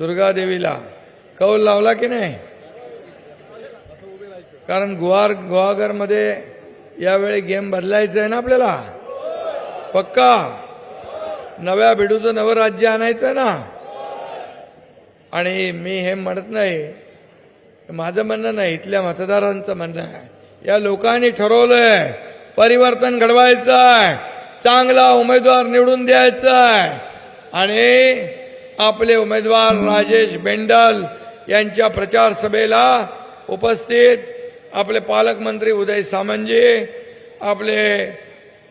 दुर्गादेवीला. कौल लावला की नाही? कारण गुहार गुहागरमध्ये यावेळी गेम बदलायचं आहे ना आपल्याला? पक्का? नव्या भिडूचं नवं राज्य आणायचं आहे ना? आणि मी हे म्हणत नाही माझं म्हणणं नाही इथल्या मतदारांचं म्हणणं आहे. या लोकांनी ठरवलंय परिवर्तन घडवायचं आहे चांगला उमेदवार निवडून द्यायचा आहे आणि आपले उमेदवार राजेश बेंडल यांच्या प्रचार सभेला उपस्थित आपले पालकमंत्री उदय सामंतजी आपले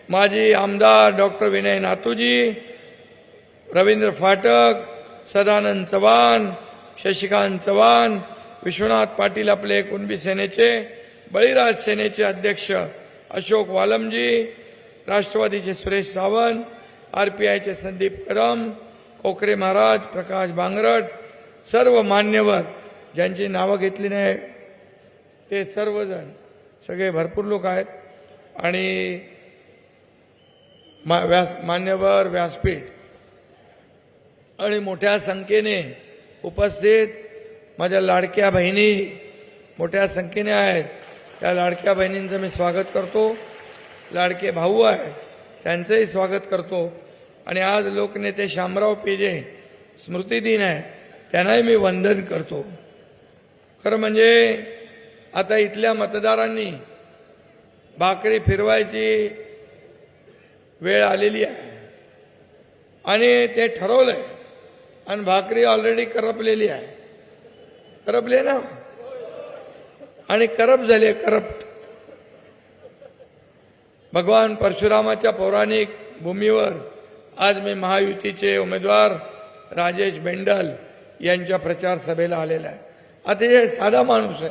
माजी आमदार डॉक्टर विनय नातूजी रवींद्र फाटक सदानंद चव्हाण शशिकांत चव्हाण विश्वनाथ पाटील आपले कुणबी सेनेचे बळीराज सेनेचे अध्यक्ष अशोक वालमजी राष्ट्रवादीचे सुरेश सावंत आर पी आयचे संदीप कदम कोकरे महाराज प्रकाश बांगरट सर्व मान्यवर ज्यांची नावं घेतली नाही ते सर्वजण सगळे भरपूर लोक आहेत. आणि मा व्यास मान्यवर व्यासपीठ आणि मोठ्या संख्येने उपस्थित माझ्या लाडक्या बहिणी मोठ्या संख्येने आहेत. त्या लाडक्या बहिणींचं मी स्वागत करतो. लाडके भाऊ आहे त्यांचंही स्वागत करतो. आणि आज लोकनेते शामराव पेजे स्मृती दिन आहे त्यांनाही मी वंदन करतो. खरं म्हणजे आता इथल्या मतदारांनी भाकरी फिरवायची वेळ आलेली आहे. आणि ते ठरवलंय. आणि भाकरी ऑलरेडी करपलेली आहे. करपले ना? आणि करप झाले करप्ट भगवान परशुरामाच्या पौराणिक भूमीवर आज मी महायुतीचे उमेदवार राजेश बेंडल यांच्या प्रचार सभेला आलेला आहे. अतिशय साधा माणूस आहे.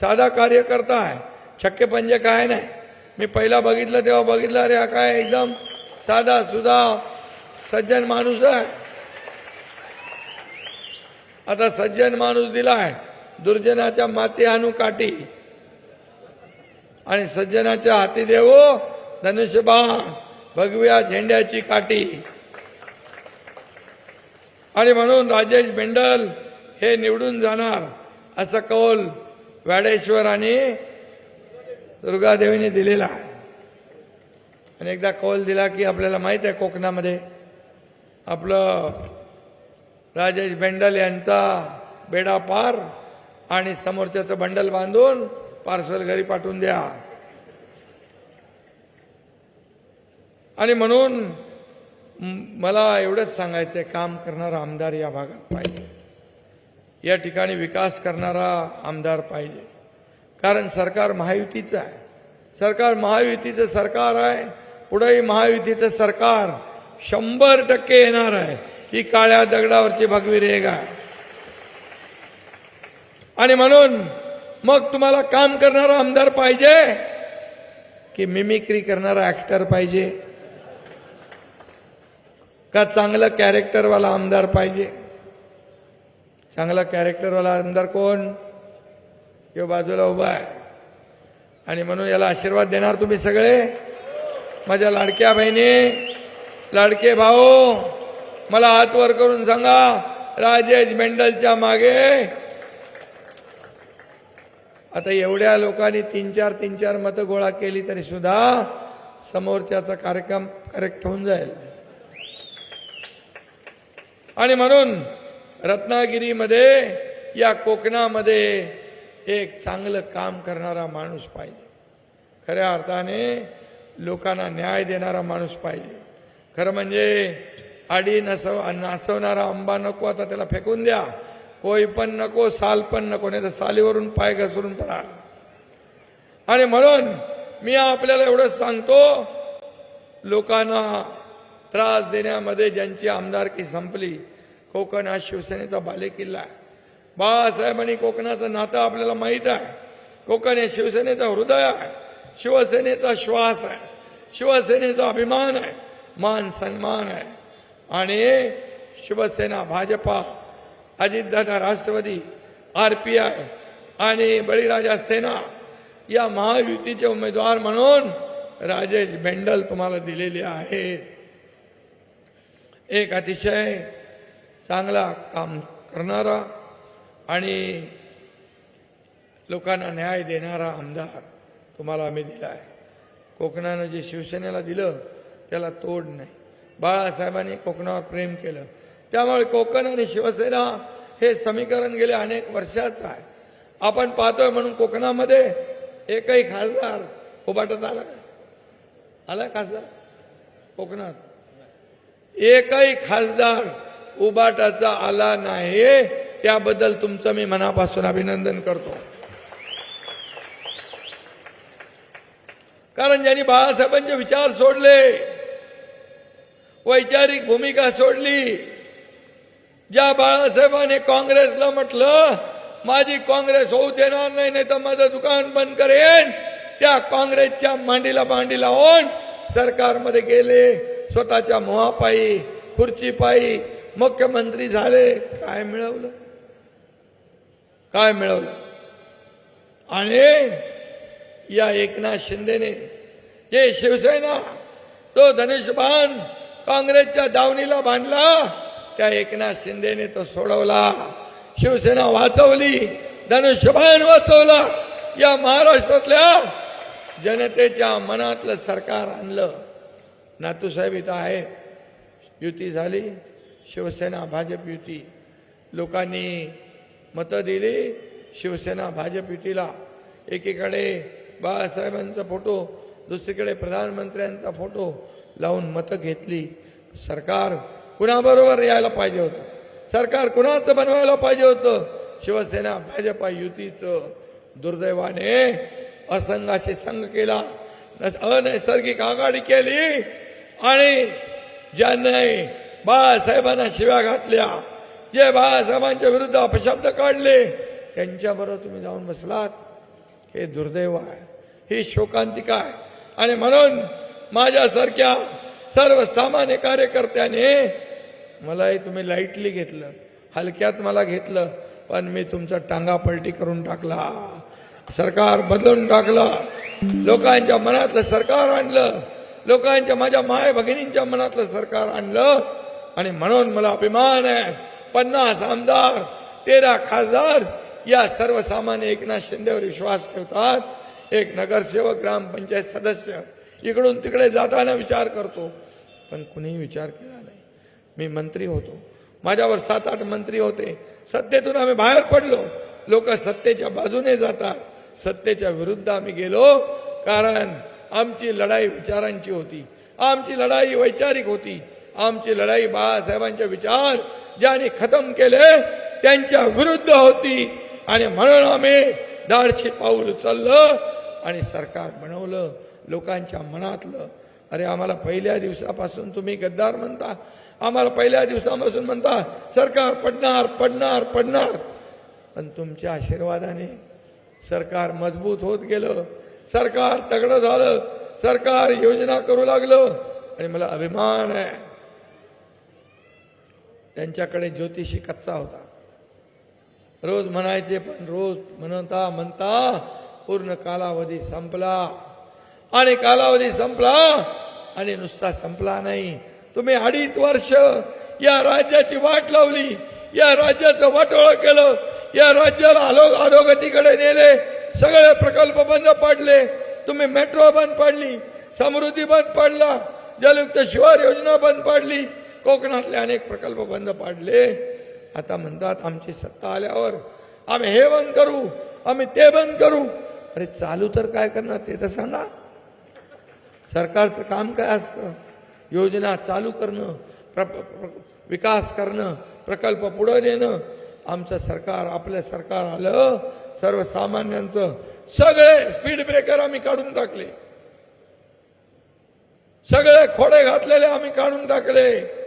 साधा कार्यकर्ता आहे. छक्के पंजे काय नाही. मी पहिला बघितलं तेव्हा बघितलं अरे हा काय एकदम साधा सुधा सज्जन माणूस आहे. आता सज्जन माणूस दिला आहे दुर्जनाच्या माती आणू काठी. आणि सज्जनाच्या हाती देवो धनुष्यबाण. भगव्या झेंड्याची काठी. आणि म्हणून राजेश बेंडल हे निवडून जाणार असं कौल वाडेश्वर आणि दुर्गादेवीने दिलेला आहे. आणि एकदा कौल दिला की आपल्याला माहीत आहे कोकणामध्ये आपलं राजेश बेंडल यांचा बेडा पार आणि समोरच्याचं बंडल बांधून पार्सल घरी पाठवून द्या. आणि म्हणून मला एवढंच सांगायचं आहे काम करणारा आमदार या भागात पाहिजे. या ठिकाणी विकास करणारा आमदार पाहिजे. कारण सरकार महायुतीचं आहे. सरकार महायुतीचं सरकार आहे. पुढेही महायुतीचं सरकार शंभर टक्के येणार आहे. ही काळ्या दगडावरची भगवी रेग आहे. आणि म्हणून मग तुम्हाला काम करणारा आमदार पाहिजे की मिमिक्री करणारा ऍक्टर पाहिजे? का चांगलं कॅरेक्टरवाला आमदार पाहिजे? चांगला कॅरेक्टरवाला आमदार कोण? यो बाजूला उभा आहे. आणि म्हणून याला आशीर्वाद देणार तुम्ही सगळे? माझ्या लाडक्या बहिणी लाडके भाऊ मला हात वर करून सांगा राजेश मेंडलच्या मागे. आता एवढ्या लोकांनी तीन चार तीन चार मतं गोळा केली तरी सुद्धा समोरच्याचा कार्यक्रम करेक्ट होऊन जाईल. आणि म्हणून रत्नागिरीमध्ये या कोकणामध्ये एक चांगलं काम करणारा माणूस पाहिजे. खऱ्या अर्थाने लोकांना न्याय देणारा माणूस पाहिजे. खरं म्हणजे आडी नसव नासवणारा आंबा नको आता त्याला फेकून द्या. कोई पण नको साल पण नको नाही तर सालीवरून पाय घसरून पडाल आणि म्हणून मी आपल्याला एवढंच सांगतो लोकांना त्रास देण्यामध्ये ज्यांची आमदारकी संपली कोकण हा शिवसेनेचा बालेकिल्ला आहे. बाळासाहेबांनी कोकणाचं नातं आपल्याला माहीत आहे. कोकण हे शिवसेनेचं हृदय आहे. शिवसेनेचा श्वास आहे. शिवसेनेचा अभिमान आहे. मान सन्मान आहे. आणि Shivsena Bhajpa Ajitdada Rashtravadi R P I आणि बळीराजा सेना या महायुतीचे उमेदवार म्हणून राजेश बेंडल तुम्हाला दिलेले आहेत. एक अतिशय चांगला काम करणारा आणि लोकांना न्याय देणारा आमदार तुम्हाला आम्ही दिला आहे. कोकणानं जे शिवसेनेला दिलं त्याला तोड नाही. बाळासाहेबांनी कोकणावर प्रेम केलं. त्यामुळे कोकण आणि शिवसेना हे समीकरण गेले अनेक वर्षाचं आहे. आपण पाहतोय म्हणून कोकणामध्ये एकही खासदार उभाटत आला आला खासदार? कोकणात. एकही खासदार उबाटाचा आला नाही. त्याबद्दल तुमचं मी मनापासून अभिनंदन करतो. कारण ज्यांनी बाळासाहेबांचे विचार सोडले वैचारिक भूमिका सोडली ज्या बाळासाहेबांनी काँग्रेसला म्हटलं माझी काँग्रेस होऊ देणार नाही नाही तर माझं दुकान बंद करेन. त्या काँग्रेसच्या मांडीला मांडी लावून सरकारमध्ये गेले स्वतःच्या मोहापायी खुर्चीपायी मुख्यमंत्री झाले काय मिळवलं? काय मिळवलं? आणि या एकनाथ शिंदेने जे शिवसेना तो धनुष्यबाण काँग्रेसच्या दावणीला बांधला त्या एकनाथ शिंदेने तो सोडवला. शिवसेना वाचवली धनुष्यबाण वाचवला. या महाराष्ट्रातल्या जनतेच्या मनातलं सरकार आणलं. नातूसाहेब इथं आहे युती झाली. शिवसेना भाजप युती. लोकांनी मतं दिली शिवसेना भाजप युतीला. एकीकडे बाळासाहेबांचा फोटो दुसरीकडे प्रधानमंत्र्यांचा फोटो लावून मतं घेतली. सरकार कुणाबरोबर यायला पाहिजे होतं? सरकार कुणाचं बनवायला पाहिजे होतं? शिवसेना भाजपा युतीचं दुर्दैवाने असंघाशी संघ केला. अनैसर्गिक आघाडी केली आणि ज्यांनी बाळासाहेबांना शिव्या घातल्या. जे बाळासाहेबांच्या विरुद्ध अपशब्द काढले त्यांच्याबरोबर तुम्ही जाऊन बसलात. हे दुर्दैव आहे. ही शोकांतिका आहे. आणि म्हणून माझ्यासारख्या सर्वसामान्य कार्यकर्त्याने मलाही तुम्ही लाईटली घेतलं. हलक्यात मला घेतलं पण मी तुमचा टांगा पलटी करून टाकला. सरकार बदलून टाकलं. लोकांच्या मनातलं सरकार आणलं. लोकांच्या माझ्या माय भगिनींच्या मनातलं सरकार आणलं. आणि म्हणून मला अभिमान आहे. पन्नास आमदार तेरा खासदार या सर्वसामान्य एकनाथ शिंदेवर विश्वास ठेवतात. एक नगरसेवक ग्रामपंचायत सदस्य. इकडून तिकडे जाताना विचार करतो. पण कुणीही विचार केला नाही. मी मंत्री होतो. माझ्यावर सात आठ मंत्री होते. सत्तेतून आम्ही बाहेर पडलो. लोक सत्तेच्या बाजूने जातात. सत्तेच्या विरुद्ध आम्ही गेलो. कारण आमची लढाई विचारांची होती. आमची लढाई वैचारिक होती. आमची लढाई बाळासाहेबांचे विचार ज्यांनी खतम केले त्यांच्या विरुद्ध होती. आणि म्हणून आम्ही दाडशी पाऊल उचललं आणि सरकार बनवलं लोकांच्या मनातलं. अरे आम्हाला पहिल्या दिवसापासून तुम्ही गद्दार म्हणता. आम्हाला पहिल्या दिवसापासून म्हणता सरकार पडणार पडणार पडणार. पण तुमच्या आशीर्वादाने सरकार मजबूत होत गेलं. सरकार तगडं झालं. सरकार योजना करू लागलं. आणि मला अभिमान आहे. त्यांच्याकडे ज्योतिषी कच्चा होता. रोज म्हणायचे पण रोज म्हणता म्हणता पूर्ण कालावधी संपला. आणि कालावधी संपला आणि नुसता संपला नाही. तुम्ही अडीच वर्ष या राज्याची वाट लावली या राज्याचं वाटोळं केलं या राज्याला अलो अधोगतीकडे नेले सगळे प्रकल्प बंद पाडले. तुम्ही मेट्रो बंद पाडली समृद्धी बंद पाडला जलयुक्त शिवार योजना बंद पाडली. कोकणातले अनेक प्रकल्प बंद पाडले. आता म्हणतात आमची सत्ता आल्यावर आम्ही हे बंद करू आम्ही ते बंद करू. अरे चालू तर काय करणार ते तर सांगा. सरकारचं काम काय असतं? योजना चालू करणं प्र प्र- विकास करणं प्रकल्प पुढं नेणं. आमचं सरकार आपलं सरकार आलं सर्वसामान्यांचं सगळे स्पीड ब्रेकर आम्ही काढून टाकले. सगळे खोडे घातलेले आम्ही काढून टाकले.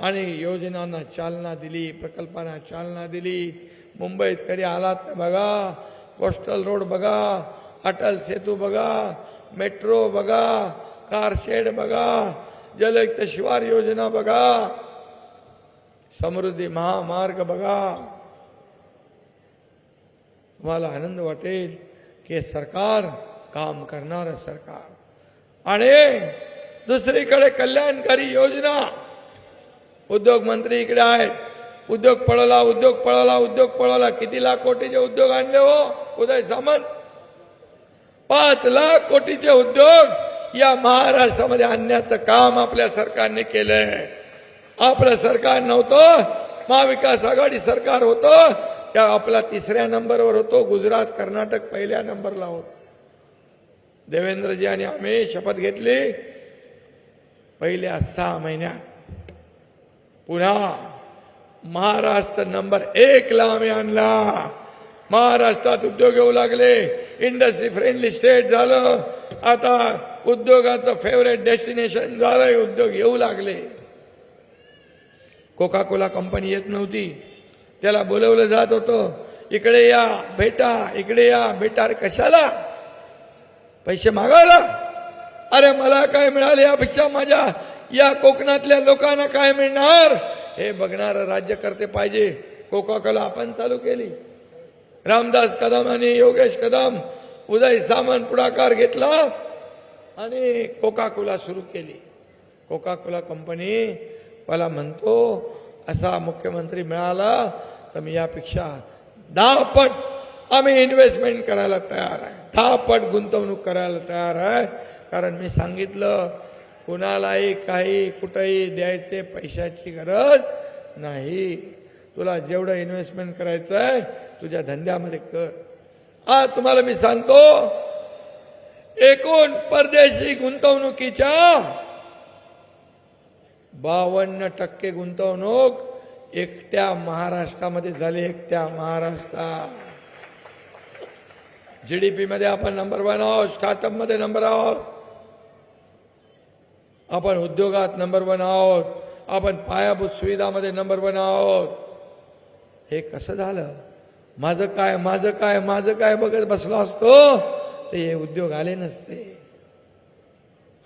आणि योजनांना चालना दिली प्रकल्पांना चालना दिली. मुंबईत कधी आलात तर बघा? कोस्टल रोड बघा. अटल सेतू बघा. मेट्रो बघा. कार शेड बघा. जलयुक्त शिवार योजना बघा. समृद्धी महामार्ग बघा. तुम्हाला आनंद वाटेल की सरकार काम करणारं सरकार. आणि दुसरीकडे कल्याणकारी योजना. उद्योग मंत्री इकडे आहेत. उद्योग पळवला उद्योग पळवला उद्योग पळवला किती लाख कोटीचे उद्योग आणले हो? उदय सामंत. पाच लाख कोटीचे उद्योग या महाराष्ट्रामध्ये आणण्याचं काम आपल्या सरकारने केलंय. आपलं सरकार नव्हतं. महाविकास आघाडी सरकार होतं. त्या आपला तिसऱ्या नंबरवर होतो. गुजरात कर्नाटक पहिल्या नंबरला होत. देवेंद्रजी आणि आम्ही शपथ घेतली. पहिल्या सहा महिन्यात पुन्हा महाराष्ट्र नंबर एकला आम्ही आणला. महाराष्ट्रात उद्योग येऊ लागले. इंडस्ट्री फ्रेंडली स्टेट झालं. आता उद्योगाचं फेवरेट डेस्टिनेशन झालंय. उद्योग येऊ लागले. कोका कोला कंपनी येत नव्हती. त्याला बोलवलं जात होतं इकडे या भेटा इकडे या भेटा अरे कशाला? पैसे मागायला अरे मला काय मिळाले यापेक्षा माझ्या या कोकणातल्या लोकांना काय मिळणार? हे बघणार राज्यकर्ते पाहिजे. कोका कोला आपण चालू केली. रामदास कदम आणि योगेश कदम उदय सामंत पुढाकार घेतला आणि कोका कोला सुरू केली. कोका कोला कंपनी मला म्हणतो असा मुख्यमंत्री मिळाला तर मी यापेक्षा दहा पट आम्ही इन्व्हेस्टमेंट करायला तयार आहे. दहा पट गुंतवणूक करायला तयार आहे. कारण मी सांगितलं कुणालाही काही कुठंही द्यायचे पैशाची गरज नाही. तुला जेवढं इन्व्हेस्टमेंट करायचं आहे तुझ्या धंद्यामध्ये कर. आ तुम्हाला मी सांगतो एकूण परदेशी गुंतवणुकीच्या बावन्न टक्के गुंतवणूक एकट्या महाराष्ट्रामध्ये झाली एकट्या महाराष्ट्रात. जीडीपी मध्ये आपण नंबर वन आहोत स्टार्टअपमध्ये नंबर आहोत. आपण उद्योगात नंबर वन आहोत. आपण पायाभूत सुविधामध्ये नंबर वन आहोत. हे कसं झालं? माझं काय माझं काय माझं काय बघत बसलो असतो? ते हे उद्योग आले नसते.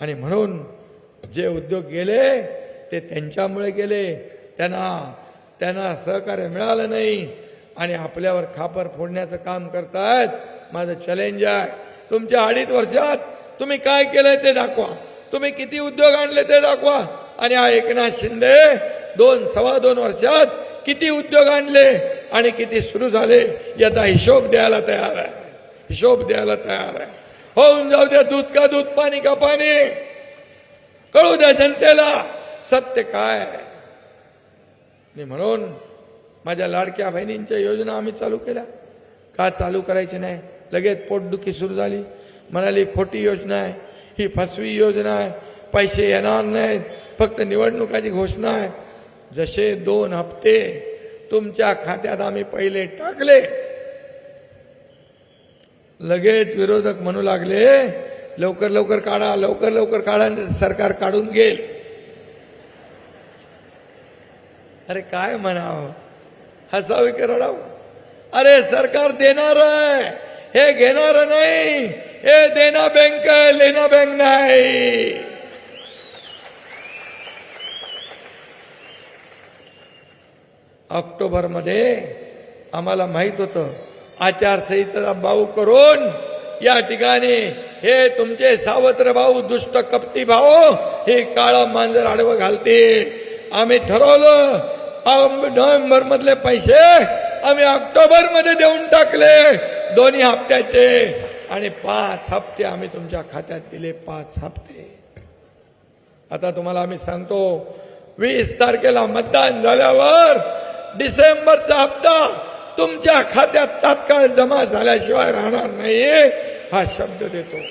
आणि म्हणून जे उद्योग गेले ते त्यांच्यामुळे गेले. त्यांना त्यांना सहकार्य मिळालं नाही. आणि आपल्यावर खापर फोडण्याचं काम करतायत. माझं चॅलेंज आहे. तुमच्या अडीच वर्षात तुम्ही काय केलंय ते दाखवा. तुम्ही किती उद्योग आणले ते दाखवा. आणि हा एकनाथ शिंदे दोन सव्वा दोन वर्षात किती उद्योग आणले आणि किती सुरू झाले याचा हिशोब द्यायला तयार आहे. हिशोब द्यायला तयार आहे. होऊन जाऊ द्या दूध का दूध पाणी का पाणी. कळू द्या जनतेला सत्य काय आहे. म्हणून माझ्या लाडक्या बहिणींच्या योजना आम्ही चालू केल्या. का चालू करायची नाही? लगेच पोटदुखी सुरू झाली. म्हणाली खोटी योजना आहे. ही फसवी योजना आहे. पैसे येणार नाहीत. फक्त निवडणुकाची घोषणा आहे. जसे दोन हप्ते तुमच्या खात्यात आम्ही पहिले टाकले लगेच विरोधक म्हणू लागले लवकर लवकर काढा लवकर लवकर काढा सरकार काढून घेईल. अरे काय म्हणावं? हसावी की अरे सरकार देणार आहे. हे घेणार नाही. हे देना बँक लेना बँक नाही. ऑक्टोबरमध्ये आम्हाला माहीत होतं आचारसंहिताचा भाऊ करून या ठिकाणी हे तुमचे सावत्र भाऊ दुष्ट कपटी भाऊ हे काळा मांजर आडवं घालते आम्ही ठरवलं नोव्हेंबर मधले पैसे आम्ही ऑक्टोबरमध्ये देऊन टाकले. दोन्ही हप्त्याचे आणि पाच हप्ते आम्ही तुमच्या खात्यात दिले पाच हप्ते. आता तुम्हाला आम्ही सांगतो वीस तारखेला मतदान झाल्यावर डिसेंबरचा हप्ता तुमच्या खात्यात तात्काळ जमा झाल्याशिवाय राहणार नाही हा शब्द देतो.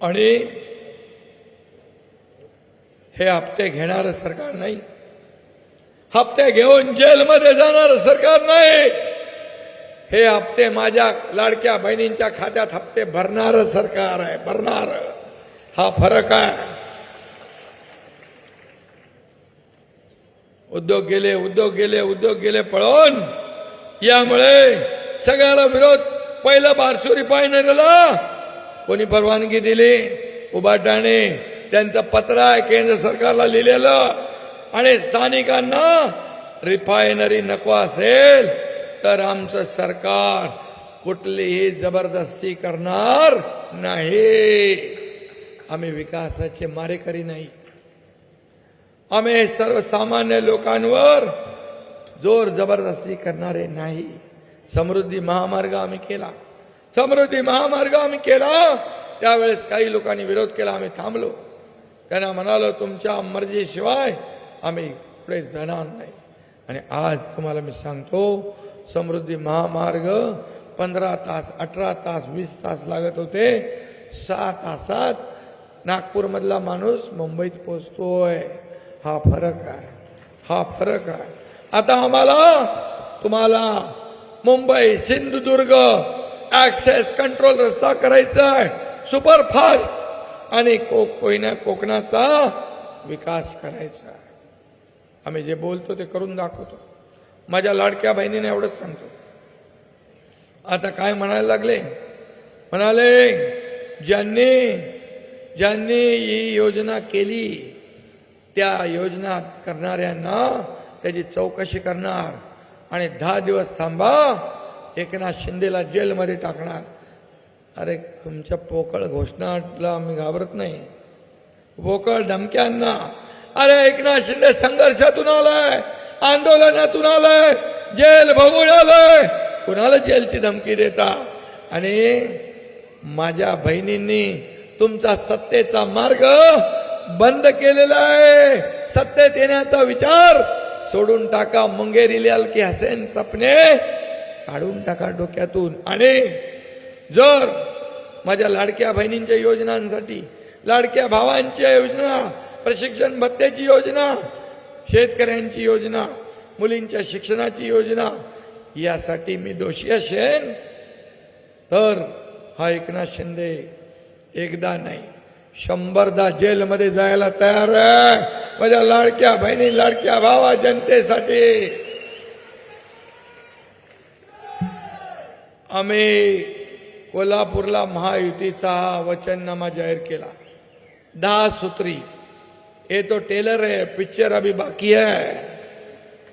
आणि हे हप्ते घेणारं सरकार नाही. हप्ते घेऊन जेलमध्ये जाणार सरकार नाही. हे हप्ते माझ्या लाडक्या बहिणींच्या खात्यात हप्ते भरणार सरकार आहे भरणार. हा फरक आहे. उद्योग गेले उद्योग गेले उद्योग गेले पळून. यामुळे सगळ्याला विरोध. पहिलं बारसुरी पायनरीला कोणी परवानगी दिली? उभाटाने त्यांचं पत्र आहे केंद्र सरकारला लिहिलेलं. आणि स्थानिकांना रिफायनरी नको असेल तर आमचं सरकार कुठलीही जबरदस्ती करणार नाही. आम्ही विकासाचे मारेकरी नाही. आम्ही सर्वसामान्य लोकांवर जोर जबरदस्ती करणारे नाही. समृद्धी महामार्ग आम्ही केला. समृद्धी महामार्ग आम्ही केला. त्यावेळेस काही लोकांनी विरोध केला. आम्ही थांबलो. त्यांना म्हणालो तुमच्या मर्जीशिवाय आम्ही पुढे जाणार नाही. आणि आज तुम्हाला मी सांगतो समृद्धी महामार्ग पंधरा तास अठरा तास वीस तास लागत होते. सहा तासात नागपूरमधला माणूस मुंबईत पोचतोय हा फरक आहे. हा फरक आहे. आता आम्हाला तुम्हाला मुंबई सिंधुदुर्ग ऍक्सेस कंट्रोल रस्ता करायचा आहे. सुपरफास्ट आणि को कोयना कोकणाचा विकास करायचा आहे. आम्ही जे बोलतो ते करून दाखवतो. माझ्या लाडक्या बहिणीने एवढंच सांगतो. आता काय म्हणायला लागले? म्हणाले ज्यांनी ज्यांनी ही योजना केली त्या योजना करणाऱ्यांना त्याची चौकशी करणार आणि दहा दिवस थांबा एकनाथ शिंदेला जेलमध्ये टाकणार. अरे तुमच्या पोकळ घोषणाला आम्ही घाबरत नाही. पोकळ धमक्यांना अरे एकनाथ शिंदे संघर्षातून आलाय आंदोलनातून आलाय जेल भगून आलाय. कुणाला जेलची धमकी देता? आणि माझ्या बहिणींनी तुमचा सत्तेचा मार्ग बंद केलेला आहे. सत्तेत येण्याचा विचार सोडून टाका मुंगेरी लिहाल की हसेन सपने. काढून टाका डोक्यातून. आणि जर माझ्या लाडक्या बहिणींच्या योजनांसाठी लाडक्या भावांच्या योजना प्रशिक्षण भत्त्याची योजना शेतकऱ्यांची योजना मुलींच्या शिक्षणाची योजना यासाठी मी दोषी असेन. तर हा एकनाथ शिंदे एकदा नाही शंभरदा जेलमध्ये जायला तयार आहे. माझ्या लाडक्या बहिणी लाडक्या भावा जनतेसाठी. आम्ही कोल्हापूरला महायुतीचा हा वचननामा जाहीर केला. दहा सूत्री हे तो टेलर आहे पिक्चर अभी बाकी आहे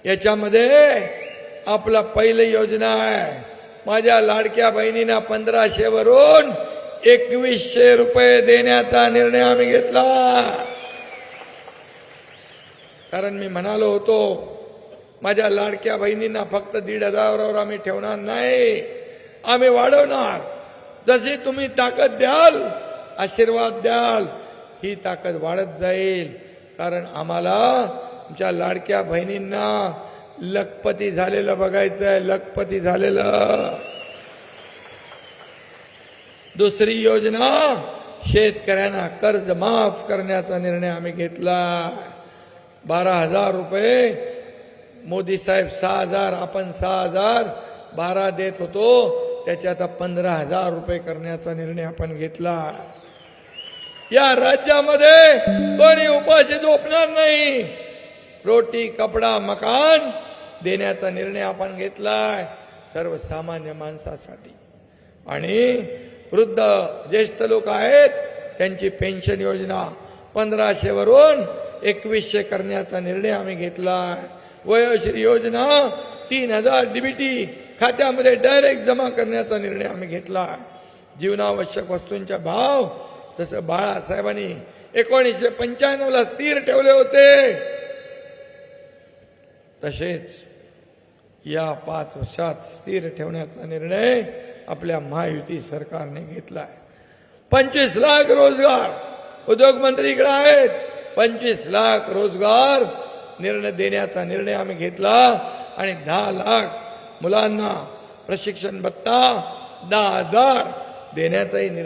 याच्यामध्ये आपला पहिली योजना आहे माझ्या लाडक्या बहिणींना पंधराशे वरून एकवीसशे रुपये देण्याचा निर्णय आम्ही घेतला। कारण मी म्हणालो होतो माझ्या लाडक्या बहिणींना फक्त दीड हजारावर आम्ही ठेवणार नाही आम्ही वाढवणार। जशी तुम्ही ताकद द्याल आशीर्वाद द्याल ही ताकद वाढत जाईल। कारण आम्हाला तुमच्या लाडक्या बहिणींना लखपती झालेलं बघायचं आहे लखपती झालेलं. दुसरी योजना शेतकऱ्यांना कर्ज माफ करण्याचा निर्णय आम्ही घेतला. बारा हजार रुपये मोदी साहेब सहा हजार आपण सहा हजार बारा देत होतो. त्याचे आता पंधरा हजार रुपये करण्याचा निर्णय आपण घेतला. या राज्यामध्ये कोणी उपाशी झोपणार नाही. रोटी कपडा मकान देण्याचा निर्णय आपण घेतलाय सर्वसामान्य माणसासाठी. आणि वृद्ध ज्येष्ठ लोक आहेत त्यांची पेन्शन योजना पंधराशे वरून एकवीसशे करण्याचा निर्णय आम्ही घेतलाय. वयोश्री योजना तीन हजार डीबीटी खात्यामध्ये डायरेक्ट जमा करण्याचा निर्णय आम्ही घेतला जीवनावश्यक वस्तूंचा भाव तसं बाळासाहेबांनी एकोणीसशे पंच्याण्णवला स्थिर ठेवले होते तसेच या पाच वर्षात स्थिर ठेवण्याचा निर्णय आपल्या महायुती सरकारने घेतलाय. पंचवीस लाख रोजगार उद्योगमंत्री इकडे आहेत. पंचवीस लाख रोजगार निर्णय देण्याचा निर्णय आम्ही घेतला आणि दहा लाख मुलांना प्रशिक्षण भत्ता दहा हजार देण्याचाही निर्णय